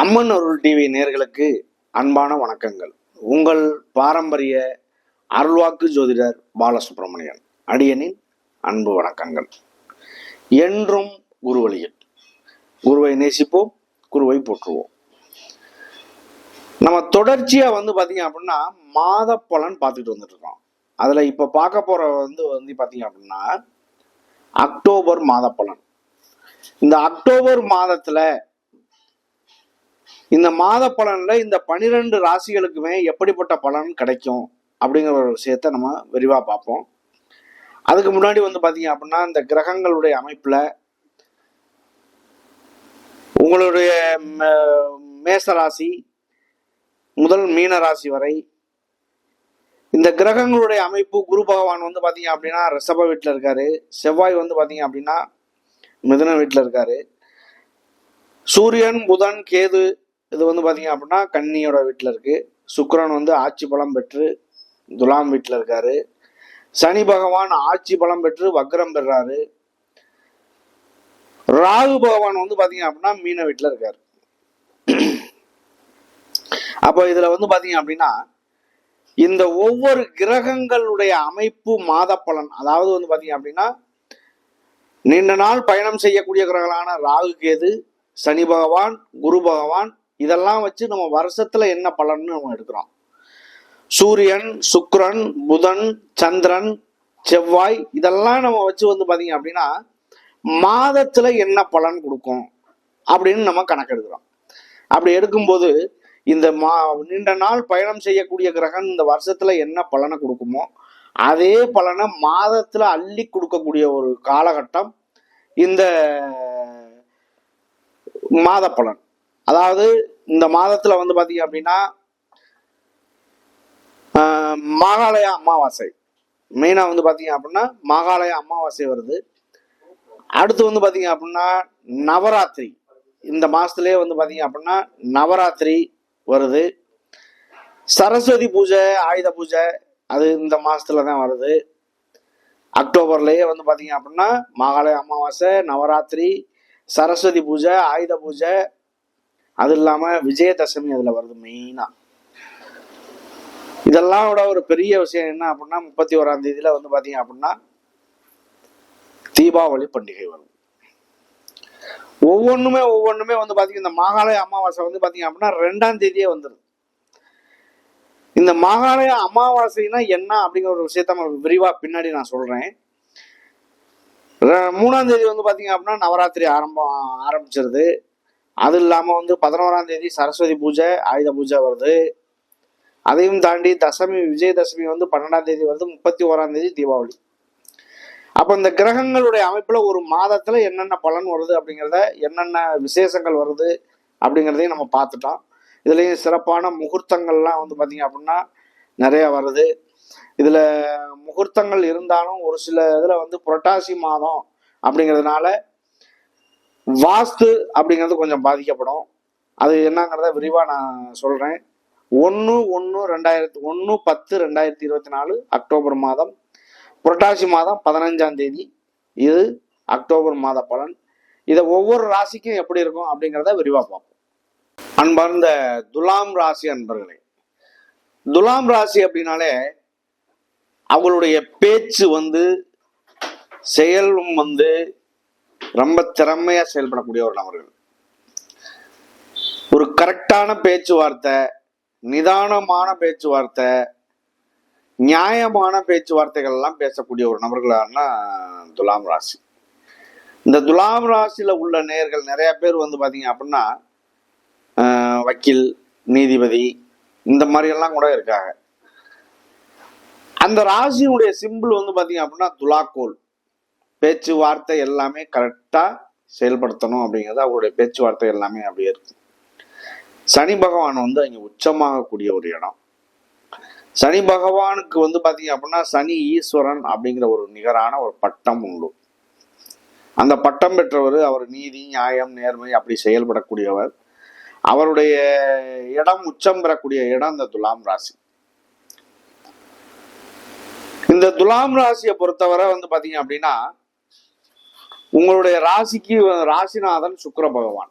அம்மன் அருள் TV நேர்களுக்கு அன்பான வணக்கங்கள். உங்கள் பாரம்பரிய அருள்வாக்கு ஜோதிடர் பாலசுப்ரமணியன் அடியனின் அன்பு வணக்கங்கள். என்றும் குருவழியில் குருவை நேசிப்போம் குருவை போற்றுவோம். நம்ம தொடர்ச்சியா வந்து பாத்தீங்க அப்படின்னா மாத பலன் பார்த்துட்டு வந்துட்டு இருக்கோம் அதுல இப்ப பார்க்க போற வந்து வந்து பாத்தீங்க அப்படின்னா அக்டோபர் மாத பலன். இந்த அக்டோபர் மாதத்துல இந்த மாத பலன்ல இந்த பனிரெண்டு ராசிகளுக்குமே எப்படிப்பட்ட பலன் கிடைக்கும் அப்படிங்கிற ஒரு விஷயத்த நம்ம விரிவாக பார்ப்போம். அதுக்கு முன்னாடி வந்து பார்த்தீங்க அப்படின்னா இந்த கிரகங்களுடைய அமைப்பில் உங்களுடைய மேச ராசி முதல் மீன ராசி வரை இந்த கிரகங்களுடைய அமைப்பு குரு பகவான் வந்து பார்த்தீங்க அப்படின்னா ரிஷப வீட்டில் இருக்காரு. செவ்வாய் வந்து பார்த்தீங்க அப்படின்னா மிதுன வீட்டில் இருக்காரு. சூரியன் புதன் கேது இது வந்து பார்த்தீங்க அப்படின்னா கன்னியோட வீட்டில் இருக்குது சுக்கரன் வந்து ஆட்சி பலம் பெற்று துலாம் வீட்டில் இருக்காரு. சனி பகவான் ஆட்சி பலம் பெற்று வக்ரம் பெறாரு. ராகு பகவான் வந்து பார்த்தீங்க அப்படின்னா மீன வீட்டில் இருக்கார். அப்போ இதில் வந்து பார்த்தீங்க அப்படின்னா இந்த ஒவ்வொரு கிரகங்களுடைய அமைப்பு மாத பலன் அதாவது வந்து பார்த்தீங்க அப்படின்னா நீண்ட நாள் பயணம் செய்யக்கூடிய கிரகங்களான ராகு கேது சனி பகவான் குரு பகவான் இதெல்லாம் வச்சு நம்ம வருஷத்துல என்ன பலன்னு நம்ம எடுக்கிறோம். சூரியன் சுக்ரன் புதன் சந்திரன் செவ்வாய் இதெல்லாம் நம்ம வச்சு வந்து பாத்தீங்க அப்படின்னா மாதத்துல என்ன பலன் கொடுக்கும் அப்படின்னு நம்ம கணக்கெடுக்கிறோம் அப்படி எடுக்கும்போது இந்த மா நீண்ட நாள் பயணம் செய்யக்கூடிய கிரகம் இந்த வருஷத்துல என்ன பலனை கொடுக்குமோ அதே பலனை மாதத்துல அள்ளி கொடுக்கக்கூடிய ஒரு காலகட்டம் இந்த மாத பலன். அதாவது இந்த மாதத்துல வந்து பாத்தீங்க அப்படின்னா ஆஹ், அமாவாசை. மெயினா வந்து பாத்தீங்க அப்படின்னா மாகாளய அமாவாசை வருது. அடுத்து வந்து பாத்தீங்க அப்படின்னா நவராத்திரி. இந்த மாசத்துலயே வந்து பாத்தீங்க அப்படின்னா நவராத்திரி வருது. சரஸ்வதி பூஜை ஆயுத பூஜை அது இந்த மாசத்துல தான் வருது. அக்டோபர்லயே வந்து பாத்தீங்க அப்படின்னா மகாலய அமாவாசை நவராத்திரி சரஸ்வதி பூஜை ஆயுத பூஜை அது இல்லாம விஜயதசமி அதுல வருது மெயினா இதெல்லாம் விட ஒரு பெரிய விஷயம் என்ன அப்படின்னா முப்பத்தி ஓராம் தேதியில வந்து பாத்தீங்க அப்படின்னா தீபாவளி பண்டிகை வரும். ஒவ்வொன்றுமே ஒவ்வொன்றுமே வந்து பாத்தீங்க இந்த மாகாலய அமாவாசை வந்து பாத்தீங்க அப்படின்னா ரெண்டாம் தேதியே வந்துடும் இந்த மாகாலய அமாவாசைனா என்ன அப்படிங்கிற ஒரு விஷயத்த நம்ம விரிவா பின்னாடி நான் சொல்றேன். மூணாம் தேதி வந்து பாத்தீங்க அப்படின்னா நவராத்திரி ஆரம்பம் ஆரம்பிச்சிருது. அது இல்லாமல் வந்து பதினோராம் தேதி சரஸ்வதி பூஜை ஆயுத பூஜை வருது. அதையும் தாண்டி தசமி விஜயதசமி வந்து பன்னெண்டாம் தேதி வருது முப்பத்தி ஓராம் தேதி தீபாவளி. அப்போ இந்த கிரகங்களுடைய அமைப்பில் ஒரு மாதத்தில் என்னென்ன பலன் வருது அப்படிங்கிறத என்னென்ன விசேஷங்கள் வருது அப்படிங்கிறதையும் நம்ம பார்த்துட்டோம். இதுலேயும் சிறப்பான முகூர்த்தங்கள்லாம் வந்து பார்த்திங்க அப்படின்னா நிறைய வருது. இதில் முகூர்த்தங்கள் இருந்தாலும் ஒரு சில இதில் வந்து புரட்டாசி மாதம் அப்படிங்கிறதுனால வாஸ்து அப்படிங்கிறது கொஞ்சம் பாதிக்கப்படும். அது என்னங்கிறத விரிவாக நான் சொல்கிறேன் ஒன்று ஒன்று ரெண்டாயிரத்தி ஒன்று பத்து ரெண்டாயிரத்தி இருபத்தி நாலு அக்டோபர் மாதம். புரட்டாசி மாதம் பதினஞ்சாம் தேதி. இது அக்டோபர் மாத பலன். இதை ஒவ்வொரு ராசிக்கும் எப்படி இருக்கும் அப்படிங்கிறத விரிவாக பார்ப்போம். அன்பார்ந்த துலாம் ராசி அன்பர்களே துலாம் ராசி அப்படின்னாலே அவங்களுடைய பேச்சு வந்து செயலும் வந்து ரொம்ப திறமையா செயல்படக்கூடிய ஒரு நபர்கள். ஒரு கரெக்டான பேச்சுவார்த்தை நிதானமான பேச்சுவார்த்தை நியாயமான பேச்சுவார்த்தைகள் எல்லாம் பேசக்கூடிய ஒரு நபர்களானா துலாம் ராசி. இந்த துலாம் ராசியில உள்ள நேயர்கள் நிறைய பேர் வந்து பாத்தீங்க அப்படின்னா வக்கீல் நீதிபதி இந்த மாதிரி எல்லாம் கூட இருக்காங்க. அந்த ராசியுடைய சிம்பிள் வந்து பாத்தீங்க அப்படின்னா துலாக்கோல். பேச்சுவார்த்தை எல்லாமே கரெக்டாக செயல்படுத்தணும் அப்படிங்கிறது அவருடைய பேச்சுவார்த்தை எல்லாமே அப்படியே இருக்கு சனி பகவான் வந்து அங்கே உச்சமாகக்கூடிய ஒரு இடம். சனி பகவானுக்கு வந்து பார்த்தீங்க அப்படின்னா சனி ஈஸ்வரன் அப்படிங்கிற ஒரு நிகரான ஒரு பட்டம் உண்டு. அந்த பட்டம் பெற்றவர் அவர் நீதி நியாயம் நேர்மை அப்படி செயல்படக்கூடியவர். அவருடைய இடம் உச்சம் பெறக்கூடிய இடம் இந்த துலாம் ராசி. இந்த துலாம் ராசியை பொறுத்தவரை வந்து பார்த்தீங்க அப்படின்னா உங்களுடைய ராசிக்கு ராசிநாதன் சுக்கர பகவான்.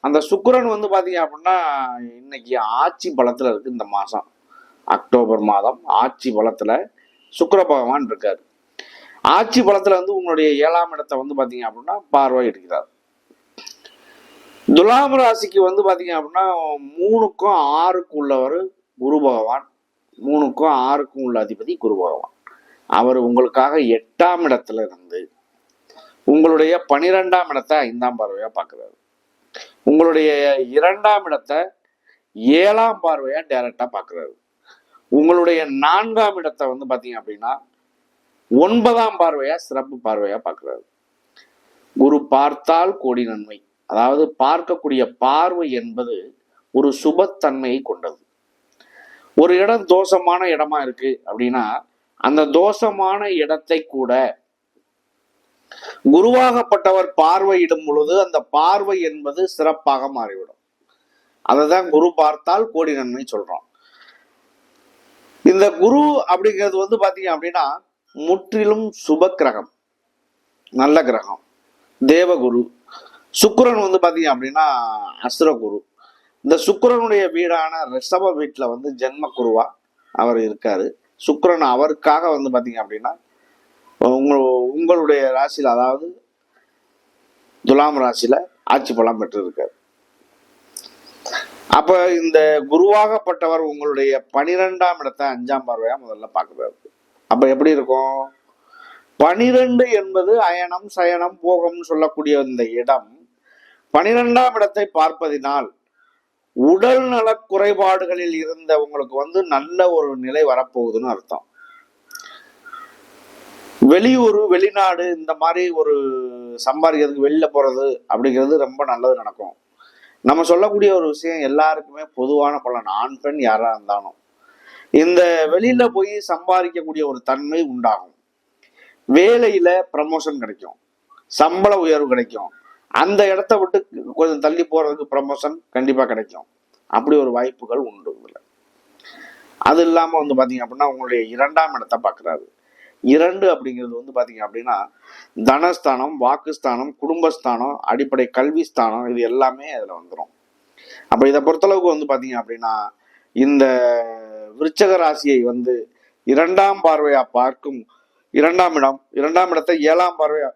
அந்த சுக்கரன் வந்து பாத்தீங்க அப்படின்னா இன்னைக்கு ஆட்சி பலத்துல இருக்கு இந்த மாசம். அக்டோபர் மாதம் ஆட்சி பலத்துல சுக்கர பகவான் இருக்காரு. ஆட்சி பலத்துல வந்து உங்களுடைய ஏழாம் இடத்தை வந்து பாத்தீங்க அப்படின்னா பார்வை எடுக்கிறார். துலாம் ராசிக்கு வந்து பாத்தீங்க அப்படின்னா மூணுக்கும் ஆறுக்கும் உள்ளவர் குரு பகவான். மூணுக்கும் ஆறுக்கும் உள்ள அதிபதி குரு பகவான். அவர் உங்களுக்காக எட்டாம் இடத்துல இருந்து உங்களுடைய பனிரெண்டாம் இடத்தை ஐந்தாம் பார்வையா பார்க்கிறாரு. உங்களுடைய இரண்டாம் இடத்தை ஏழாம் பார்வையா டைரக்டா பார்க்கிறாரு. உங்களுடைய நான்காம் இடத்தை வந்து பாத்தீங்க அப்படின்னா ஒன்பதாம் பார்வையா சிறப்பு பார்வையா பார்க்கிறாரு. குரு பார்த்தால் கோடி நன்மை. அதாவது பார்க்கக்கூடிய பார்வை என்பது ஒரு சுபத்தன்மையை கொண்டது. ஒரு இடம் தோஷமான இடமா இருக்கு அப்படின்னா அந்த தோஷமான இடத்தை கூட குருவாகப்பட்டவர் பார்வையிடும் பொழுது அந்த பார்வை என்பது சிறப்பாக மாறிவிடும். அததான் குரு பார்த்தால் கோடி நன்மை சொல்றோம் இந்த குரு அப்படிங்கிறது வந்து பாத்தீங்க அப்படின்னா முற்றிலும் சுப கிரகம். நல்ல கிரகம். தேவகுரு. சுக்கரன் வந்து பாத்தீங்க அப்படின்னா அசுரகுரு. இந்த சுக்கரனுடைய வீடான ரிஷப வீட்டுல வந்து ஜென்ம குருவா அவர் இருக்காரு. சுக்கிரன் அவருக்காக வந்து பாத்தீங்க அப்படின்னா உங்க உங்களுடைய ராசியில் அதாவது துலாம் ராசியில் ஆட்சி பலம் பெற்று அப்போ இந்த குருவாகப்பட்டவர் உங்களுடைய பனிரெண்டாம் இடத்தை அஞ்சாம் பார்வையாக முதல்ல பார்க்குறாரு. அப்போ எப்படி இருக்கும்? பனிரெண்டு என்பது அயனம் சயனம் போகம்னு சொல்லக்கூடிய இந்த இடம். பனிரெண்டாம் இடத்தை பார்ப்பதினால் உடல் நல குறைபாடுகளில் இருந்த உங்களுக்கு வந்து நல்ல ஒரு நிலை வரப்போகுதுன்னு அர்த்தம். வெளியூர் வெளிநாடு இந்த மாதிரி ஒரு சம்பாதிக்கிறதுக்கு வெளில போறது அப்படிங்கிறது ரொம்ப நல்லது நடக்கும். நம்ம சொல்லக்கூடிய ஒரு விஷயம் எல்லாருக்குமே பொதுவான பலன் ஆண் பெண் யாரா இருந்தாலும். இந்த வெளியில போய் சம்பாதிக்கக்கூடிய ஒரு தன்மை உண்டாகும். வேலையில ப்ரமோஷன் கிடைக்கும். சம்பள உயர்வு கிடைக்கும். அந்த இடத்த விட்டு கொஞ்சம் தள்ளி போறதுக்கு ப்ரமோஷன் கண்டிப்பா கிடைக்கும். அப்படி ஒரு வாய்ப்புகள் உண்டு அது இல்லாம வந்து பாத்தீங்க அப்படின்னா உங்களுடைய இரண்டாம் இடத்தை பாக்குறாரு இரண்டு அப்படிங்கிறது வந்து பார்த்தீங்க அப்படின்னா தனஸ்தானம் வாக்குஸ்தானம் குடும்பஸ்தானம் அடிப்படை கல்வி ஸ்தானம் இது எல்லாமே அதில் வந்துடும் அப்போ இதை பொறுத்தளவுக்கு வந்து பார்த்தீங்க அப்படின்னா இந்த விருச்சக ராசியை வந்து இரண்டாம் பார்வையா பார்க்கும் இரண்டாம் இடம் இரண்டாம் இடத்தை ஏழாம் பார்வையா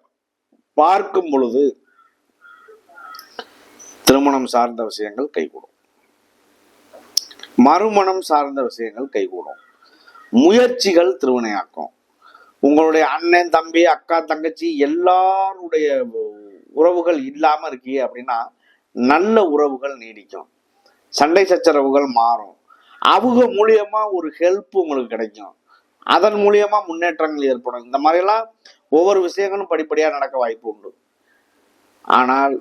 பார்க்கும் பொழுது திருமணம் சார்ந்த விஷயங்கள் கைகூடும். மறுமணம் சார்ந்த விஷயங்கள் கைகூடும். முயற்சிகள் திருவினையாக்கும். உங்களுடைய அண்ணன் தம்பி அக்கா தங்கச்சி எல்லாருடைய உறவுகள் இல்லாம இருக்கீங்க அப்படின்னா நல்ல உறவுகள் நீடிக்கும். சண்டை சச்சரவுகள் மாறும். அவங்க மூலியமா ஒரு ஹெல்ப் உங்களுக்கு கிடைக்கும். அதன் மூலியமா முன்னேற்றங்கள் ஏற்படும். இந்த மாதிரிலாம் ஒவ்வொரு விஷயங்களும் படிப்படியா நடக்க வாய்ப்பு உண்டு. ஆனால்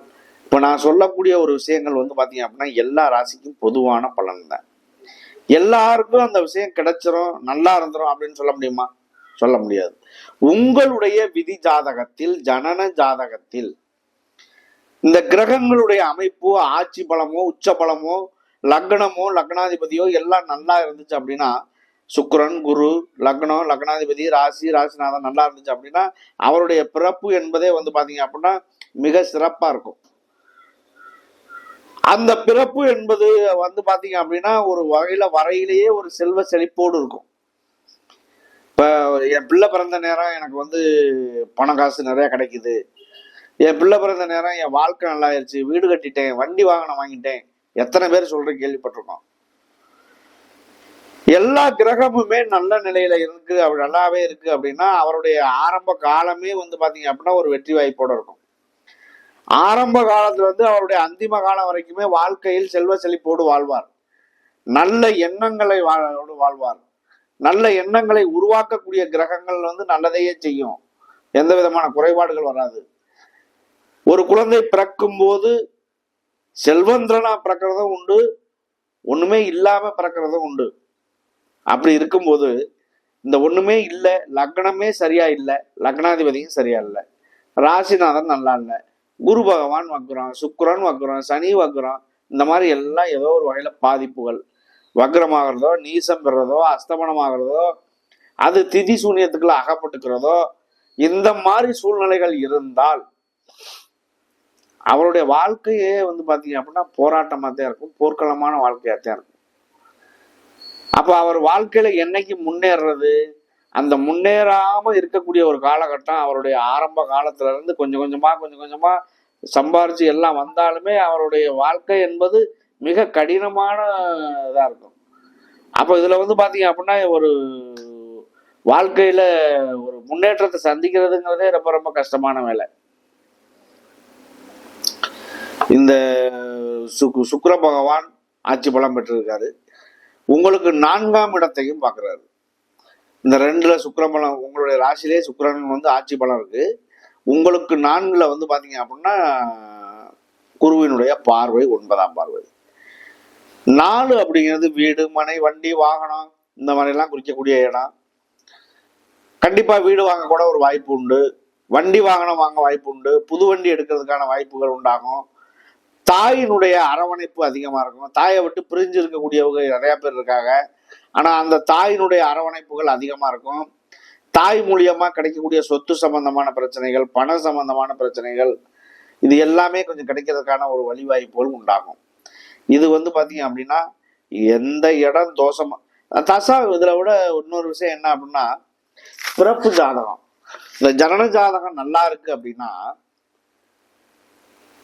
இப்ப நான் சொல்லக்கூடிய ஒரு விஷயங்கள் வந்து பாத்தீங்க அப்படின்னா எல்லா ராசிக்கும் பொதுவான பலன் தான் எல்லாருக்கும் அந்த விஷயம் கிடைச்சிரும் நல்லா இருந்துரும் அப்படின்னு சொல்ல முடியுமா? சொல்ல முடியாது. உங்களுடைய விதி ஜாதகத்தில் ஜனன ஜாதகத்தில் இந்த கிரகங்களுடைய அமைப்பு ஆட்சி பலமோ உச்ச பலமோ லக்னமோ லக்னாதிபதியோ எல்லாம் நல்லா இருந்துச்சு அப்படின்னா சுக்கரன் குரு லக்னம் லக்னாதிபதி ராசி ராசிநாதன் நல்லா இருந்துச்சு அப்படின்னா அவருடைய பிறப்பு என்பதே வந்து பாத்தீங்க அப்படின்னா மிக சிறப்பா இருக்கும். அந்த பிறப்பு என்பது வந்து பாத்தீங்க அப்படின்னா ஒரு வகையில வரையிலேயே ஒரு செல்வ செழிப்போடு இருக்கும். இப்போ என் பிள்ளை பிறந்த நேரம் எனக்கு வந்து பணம் காசு நிறையா கிடைக்குது. என் பிள்ளை பிறந்த நேரம் என் வாழ்க்கை நல்லா ஆயிடுச்சு வீடு கட்டிட்டேன். வண்டி வாகனம் வாங்கிட்டேன். எத்தனை பேர் சொல்ற கேள்விப்பட்டிருக்கோம். எல்லா கிரகமுமே நல்ல நிலையில இருக்கு. அப்படி நல்லாவே இருக்கு அப்படின்னா அவருடைய ஆரம்ப காலமே வந்து பாத்தீங்க அப்படின்னா ஒரு வெற்றி வாய்ப்போட இருக்கும். ஆரம்ப காலத்துல இருந்து அவருடைய அந்திம காலம் வரைக்குமே வாழ்க்கையில் செல்வ செழிப்போடு வாழ்வார். நல்ல எண்ணங்களை வாழ்வார். நல்ல எண்ணங்களை உருவாக்கக்கூடிய கிரகங்கள் வந்து நல்லதையே செய்யும். எந்த விதமான குறைபாடுகள் வராது. ஒரு குழந்தை பிறக்கும் போது செல்வந்திரனா பிறக்கிறதும் உண்டு ஒண்ணுமே இல்லாம பிறக்கிறதும் உண்டு. அப்படி இருக்கும்போது இந்த ஒண்ணுமே இல்லை லக்னமே சரியா இல்லை லக்னாதிபதியும் சரியா இல்லை. ராசிநாதன் நல்லா இல்லை. குரு பகவான் வக்குறான் சுக்கிரன் வக்குறான் சனி வக்குறான் இந்த மாதிரி எல்லாம் ஏதோ ஒரு வகையில பாதிப்புகள். வக்ரமாகிறதோ நீசம் பெறதோ அஸ்தமனமாகிறதோ அது திதி சூன்யத்துக்குள்ள அகப்பட்டுக்கிறதோ இந்த மாதிரி சூழ்நிலைகள் இருந்தால் அவருடைய வாழ்க்கையே வந்து பார்த்தீங்க அப்படின்னா போராட்டமாக தான் இருக்கும் போர்க்களமான வாழ்க்கையாக தான் இருக்கும். அப்போ அவர் வாழ்க்கையில என்னைக்கு முன்னேறது அந்த முன்னேறாமல் இருக்கக்கூடிய ஒரு காலகட்டம் அவருடைய ஆரம்ப காலத்துல இருந்து கொஞ்சம் கொஞ்சமாக கொஞ்சம் கொஞ்சமாக சம்பாரித்து எல்லாம் வந்தாலுமே அவருடைய வாழ்க்கை என்பது மிக கடினமான இதாக இருக்கும். அப்போ இதில் வந்து பார்த்தீங்க அப்படின்னா ஒரு வாழ்க்கையில் ஒரு முன்னேற்றத்தை சந்திக்கிறதுங்கிறதே ரொம்ப ரொம்ப கஷ்டமான வேலை. இந்த சுக்கு சுக்கர பகவான் ஆட்சி பலம் பெற்றிருக்காரு. உங்களுக்கு நான்காம் இடத்தையும் பார்க்குறாரு இந்த ரெண்டில் சுக்கரபலம் உங்களுடைய ராசிலே சுக்கரன் வந்து ஆட்சி பலம் இருக்குது உங்களுக்கு நான்கில் வந்து பார்த்தீங்க அப்படின்னா குருவினுடைய பார்வை ஒன்பதாம் பார்வை. நாலு அப்படிங்கிறது வீடு மனை வண்டி வாகனம் இந்த மாதிரிலாம் குறிக்கக்கூடிய இடம். கண்டிப்பாக வீடு வாங்க கூட ஒரு வாய்ப்பு உண்டு. வண்டி வாகனம் வாங்க வாய்ப்பு உண்டு. புது வண்டி எடுக்கிறதுக்கான வாய்ப்புகள் உண்டாகும். தாயினுடைய அரவணைப்பு அதிகமாக இருக்கும். தாயை விட்டு பிரிஞ்சு இருக்கக்கூடியவங்க நிறையா பேர் இருக்காங்க. ஆனால் அந்த தாயினுடைய அரவணைப்புகள் அதிகமாக இருக்கும். தாய் மூலியமாக கிடைக்கக்கூடிய சொத்து சம்பந்தமான பிரச்சனைகள் பண சம்பந்தமான பிரச்சனைகள் இது எல்லாமே கொஞ்சம் கிடைக்கிறதுக்கான ஒரு வழிவாய்ப்புகள் உண்டாகும். இது வந்து பாத்தீங்க அப்படின்னா எந்த இடம் தோஷமா தசா இதுல விட இன்னொரு விஷயம் என்ன அப்படின்னா பிறப்பு ஜாதகம். இந்த ஜனன ஜாதகம் நல்லா இருக்கு அப்படின்னா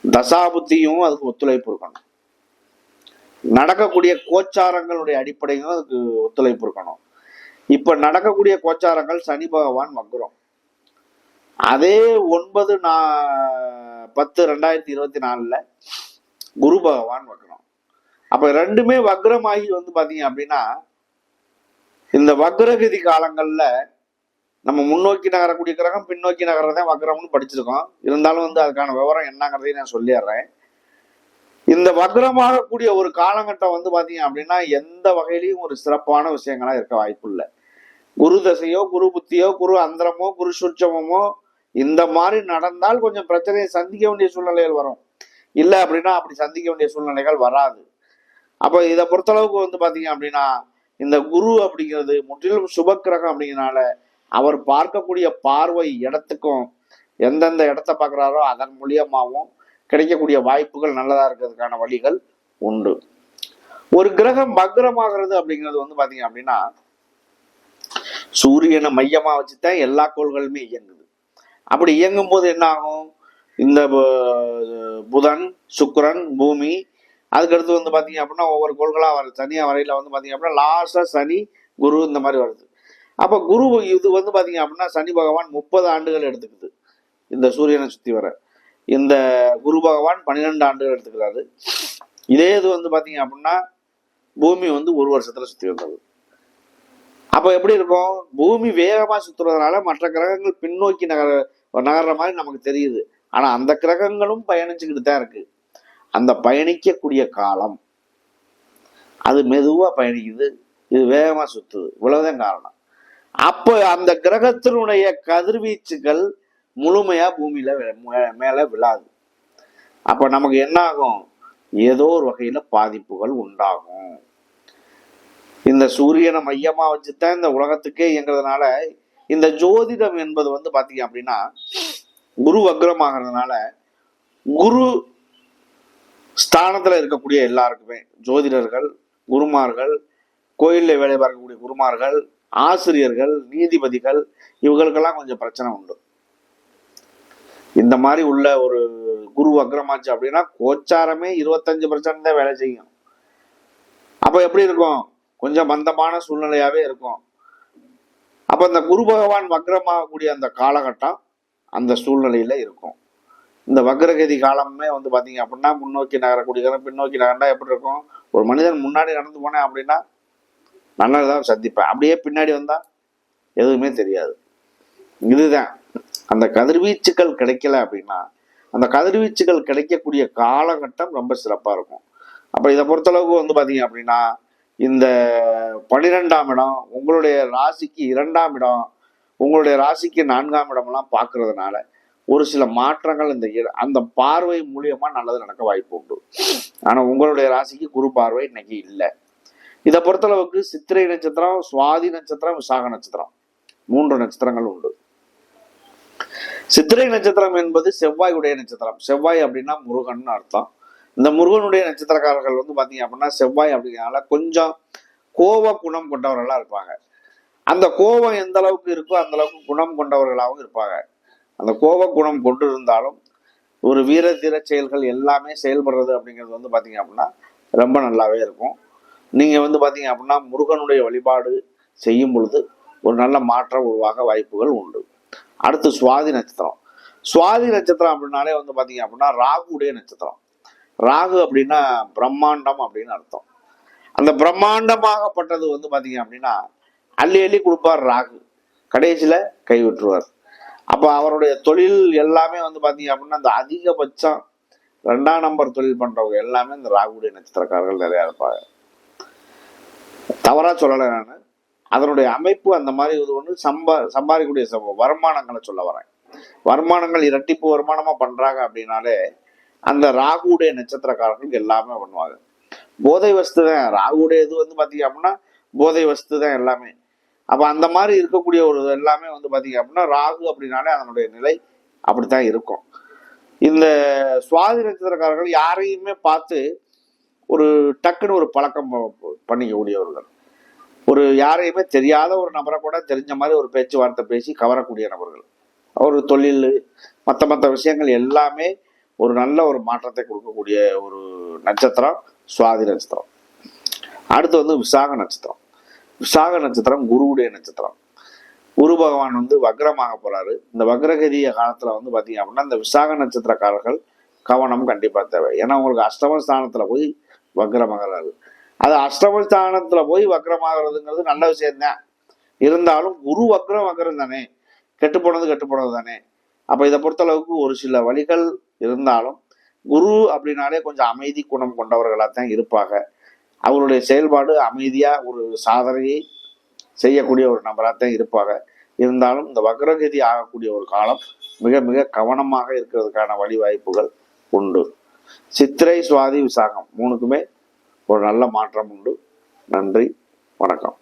தசாபுத்தியும் அதுக்கு ஒத்துழைப்பு இருக்கணும். நடக்கக்கூடிய கோச்சாரங்களுடைய அடிப்படையும் அதுக்கு ஒத்துழைப்பு இருக்கணும். இப்ப நடக்கக்கூடிய கோச்சாரங்கள் சனி பகவான் வக்ரம். அதே ஒன்பது நா பத்து ரெண்டாயிரத்தி இருபத்தி நாலுல குரு பகவான் வக்ரம். அப்ப ரெண்டுமே வக்ரமாகி வந்து பாத்தீங்க அப்படின்னா இந்த வக்ரகதி காலங்கள்ல நம்ம முன்னோக்கி நகரக்கூடிய கிரகம் பின்னோக்கி நகரதான் வக்ரம்னு படிச்சிருக்கோம். இருந்தாலும் வந்து அதுக்கான விவரம் என்னங்கிறதையும் நான் சொல்லிடுறேன். இந்த வக்ரமாகக்கூடிய ஒரு காலகட்டம் வந்து பாத்தீங்க அப்படின்னா எந்த வகையிலையும் ஒரு சிறப்பான விஷயங்களா இருக்க வாய்ப்பு இல்லை குரு தசையோ குரு புத்தியோ குரு அந்தரமோ குரு சுட்சமோ இந்த மாதிரி நடந்தால் கொஞ்சம் பிரச்சனையை சந்திக்க வேண்டிய சூழ்நிலைகள் வரும். இல்லை அப்படின்னா அப்படி சந்திக்க வேண்டிய சூழ்நிலைகள் வராது. அப்போ இதை பொறுத்தளவுக்கு வந்து பார்த்தீங்க அப்படின்னா இந்த குரு அப்படிங்கிறது முற்றிலும் சுபக்கிரகம் அப்படிங்கிறனால அவர் பார்க்கக்கூடிய பார்வை இடத்துக்கும் எந்தெந்த இடத்த பார்க்குறாரோ அதன் மூலியமாகவும் கிடைக்கக்கூடிய வாய்ப்புகள் நல்லதாக இருக்கிறதுக்கான வழிகள் உண்டு. ஒரு கிரகம் வக்ரமாகிறது அப்படிங்கிறது வந்து பார்த்தீங்க அப்படின்னா சூரியனை மையமாக வச்சு தான் எல்லா கோள்களுமே இயங்குது. அப்படி இயங்கும் போது என்ன ஆகும் இந்த புதன் சுக்கரன் பூமி அதுக்கடுத்து வந்து பார்த்தீங்க அப்படின்னா ஒவ்வொரு கோள்களாக வருது தனியாக வரையில் வந்து பார்த்தீங்க அப்படின்னா லாஸ்ட்டாக சனி குரு இந்த மாதிரி வருது. அப்போ குரு இது வந்து பார்த்தீங்க அப்படின்னா சனி பகவான் முப்பது ஆண்டுகள் எடுத்துக்குது. இந்த சூரியனை சுற்றி வர. இந்த குரு பகவான் பன்னிரெண்டு ஆண்டுகள் எடுத்துக்கிறாரு. இதே இது வந்து பார்த்தீங்க அப்படின்னா பூமி வந்து ஒரு வருஷத்தில் சுற்றி வந்தது. அப்போ எப்படி இருக்கும்? பூமி வேகமாக சுத்துறதுனால மற்ற கிரகங்கள் பின்னோக்கி நகர நகர்ற மாதிரி நமக்கு தெரியுது. ஆனால் அந்த கிரகங்களும் பயணிச்சுக்கிட்டு தான் இருக்குது அந்த பயணிக்கக்கூடிய காலம். அது மெதுவாக பயணிக்குது. இது வேகமாக சுற்றுது இவ்வளவுதான் காரணம். அப்போ அந்த கிரகத்தினுடைய கதிர்வீச்சுகள் முழுமையாக பூமியில் மேலே மே- விழாது. அப்போ நமக்கு என்ன ஆகும் ஏதோ ஒரு வகையில பாதிப்புகள் உண்டாகும். இந்த சூரியனை மையமாக வச்சு தான் இந்த உலகத்துக்கே இயங்குறதுனால இந்த ஜோதிடம் என்பது வந்து பார்த்தீங்க அப்படின்னா குரு வக்ரமாகிறதுனால குரு ஸ்தானத்தில் இருக்கக்கூடிய எல்லாருக்குமே ஜோதிடர்கள் குருமார்கள் கோயிலில் வேலை பார்க்கக்கூடிய குருமார்கள் ஆசிரியர்கள் நீதிபதிகள் இவங்களுக்கெல்லாம் கொஞ்சம் பிரச்சனை உண்டு. இந்த மாதிரி உள்ள ஒரு குரு வக்ரமாச்சு அப்படின்னா கோச்சாரமே இருபத்தஞ்சு பர்சன்ட் தான் வேலை செய்யும். அப்போ எப்படி இருக்கும்? கொஞ்சம் மந்தமான சூழ்நிலையாகவே இருக்கும். அப்போ இந்த குரு பகவான் வக்ரமாகக்கூடிய அந்த காலகட்டம் அந்த சூழ்நிலையில் இருக்கும். இந்த வக்ரகதி காலமே வந்து பார்த்தீங்க அப்படின்னா முன்னோக்கி நகரக்கூடிய பின்னோக்கி நகர்ந்தா எப்படி இருக்கும்? ஒரு மனிதன் முன்னாடி நடந்து போனேன் அப்படின்னா நல்லதான் சந்திப்பேன். அப்படியே பின்னாடி வந்தால் எதுவுமே தெரியாது. இதுதான். அந்த கதிர்வீச்சுகள் கிடைக்கல அப்படின்னா அந்த கதிர்வீச்சுகள் கிடைக்கக்கூடிய காலகட்டம் ரொம்ப சிறப்பாக இருக்கும். அப்போ இதை பொறுத்தளவுக்கு வந்து பார்த்தீங்க அப்படின்னா இந்த பனிரெண்டாம் இடம் உங்களுடைய ராசிக்கு இரண்டாம் இடம் உங்களுடைய ராசிக்கு நான்காம் இடமெல்லாம் பார்க்கறதுனால ஒரு சில மாற்றங்கள் இந்த அந்த பார்வை மூலியமா நல்லது நடக்க வாய்ப்பு உண்டு. ஆனா உங்களுடைய ராசிக்கு குரு பார்வை இன்னைக்கு இல்லை. இதை பொறுத்தளவுக்கு சித்திரை நட்சத்திரம் சுவாதி நட்சத்திரம் விசாக நட்சத்திரம். மூன்று நட்சத்திரங்கள் உண்டு. சித்திரை நட்சத்திரம் என்பது செவ்வாயுடைய நட்சத்திரம். செவ்வாய் அப்படின்னா முருகன் அர்த்தம். இந்த முருகனுடைய நட்சத்திரக்காரர்கள் வந்து பாத்தீங்க அப்படின்னா செவ்வாய் அப்படிங்கிறனால கொஞ்சம் கோப குணம் கொண்டவர்களா இருப்பாங்க. அந்த கோபம் எந்த அளவுக்கு இருக்கோ அந்த அளவுக்கு குணம் கொண்டவர்களாகவும் இருப்பாங்க. அந்த கோப குணம் கொண்டு இருந்தாலும் ஒரு வீர தீர செயல்கள் எல்லாமே செயல்படுறது அப்படிங்கிறது வந்து பார்த்தீங்க அப்படின்னா ரொம்ப நல்லாவே இருக்கும். நீங்கள் வந்து பார்த்தீங்க அப்படின்னா முருகனுடைய வழிபாடு செய்யும் பொழுது ஒரு நல்ல மாற்றம் உருவாக வாய்ப்புகள் உண்டு. அடுத்து சுவாதி நட்சத்திரம். சுவாதி நட்சத்திரம் அப்படின்னாலே வந்து பார்த்தீங்க அப்படின்னா ராகுடைய நட்சத்திரம். ராகு அப்படின்னா பிரம்மாண்டம் அப்படின்னு அர்த்தம். அந்த பிரம்மாண்டமாகப்பட்டது வந்து பார்த்தீங்க அப்படின்னா அள்ளி அள்ளி கொடுப்பார் ராகு. கடைசியில் கைவிட்டுருவார் அப்போ அவருடைய தொழில் எல்லாமே வந்து பார்த்தீங்க அப்படின்னா அந்த அதிகபட்சம் ரெண்டாம் நம்பர் தொழில் பண்ணுறவங்க எல்லாமே இந்த ராகுடைய நட்சத்திரக்காரர்கள் நிறையா இருப்பாங்க. தவறாக சொல்லலை நான். அதனுடைய அமைப்பு அந்த மாதிரி இது ஒன்று சம்பா சம்பாதிக்கக்கூடிய சம்பவம் வருமானங்களை சொல்ல வரேன். வருமானங்கள் இரட்டிப்பு வருமானமாக பண்றாங்க அப்படின்னாலே அந்த ராகுடைய நட்சத்திரக்காரர்களுக்கு எல்லாமே பண்ணுவாங்க. போதை வஸ்து தான். ராகுடைய இது வந்து பார்த்தீங்க அப்படின்னா போதை வஸ்து தான் எல்லாமே. அப்போ அந்த மாதிரி இருக்கக்கூடிய ஒரு எல்லாமே வந்து பார்த்தீங்க அப்படின்னா ராகு அப்படின்னாலே அதனுடைய நிலை அப்படித்தான் இருக்கும். இந்த சுவாதி நட்சத்திரக்காரர்கள் யாரையுமே பார்த்து ஒரு டக்குன்னு ஒரு பழக்கம் பண்ணிக்கக்கூடியவர்கள். ஒரு யாரையுமே தெரியாத ஒரு நபரை கூட தெரிஞ்ச மாதிரி ஒரு பேச்சுவார்த்தை பேசி கவரக்கூடிய நபர்கள். ஒரு தொழில் மற்ற மற்ற விஷயங்கள் எல்லாமே ஒரு நல்ல ஒரு மாற்றத்தை கொடுக்கக்கூடிய ஒரு நட்சத்திரம் சுவாதி நட்சத்திரம். அடுத்து வந்து விசாக நட்சத்திரம். விசாக நட்சத்திரம் குருவுடைய நட்சத்திரம். குரு பகவான் வந்து வக்ரமாக போறாரு. இந்த வக்ரகதிய காலத்துல வந்து பாத்தீங்க அப்படின்னா இந்த விசாக நட்சத்திரக்காரர்கள் கவனம் கண்டிப்பா தேவை. ஏன்னா உங்களுக்கு அஷ்டம ஸ்தானத்துல போய் வக்ரமாகிறாரு. அது அஷ்டம ஸ்தானத்துல போய் வக்ரமாகிறதுங்கிறது நல்ல விஷயம்தான். இருந்தாலும் குரு வக்ரம் வக்ரம் தானே கெட்டு போனது கெட்டு போனது தானே அப்ப இதை பொறுத்தளவுக்கு ஒரு சில வழிகள் இருந்தாலும் குரு அப்படின்னாலே கொஞ்சம் அமைதி குணம் கொண்டவர்களாக தான் இருப்பாங்க. அவருடைய செயல்பாடு அமைதியாக ஒரு சாதனையை செய்யக்கூடிய ஒரு நபராக தான் இருப்பாங்க. இருந்தாலும் இந்த வக்ரகதி ஆகக்கூடிய ஒரு காலம் மிக மிக கவனமாக இருக்கிறதுக்கான வழிவாய்ப்புகள் உண்டு. சித்திரை சுவாதி விசாகம் மூணுக்குமே ஒரு நல்ல மாற்றம் உண்டு. நன்றி வணக்கம்.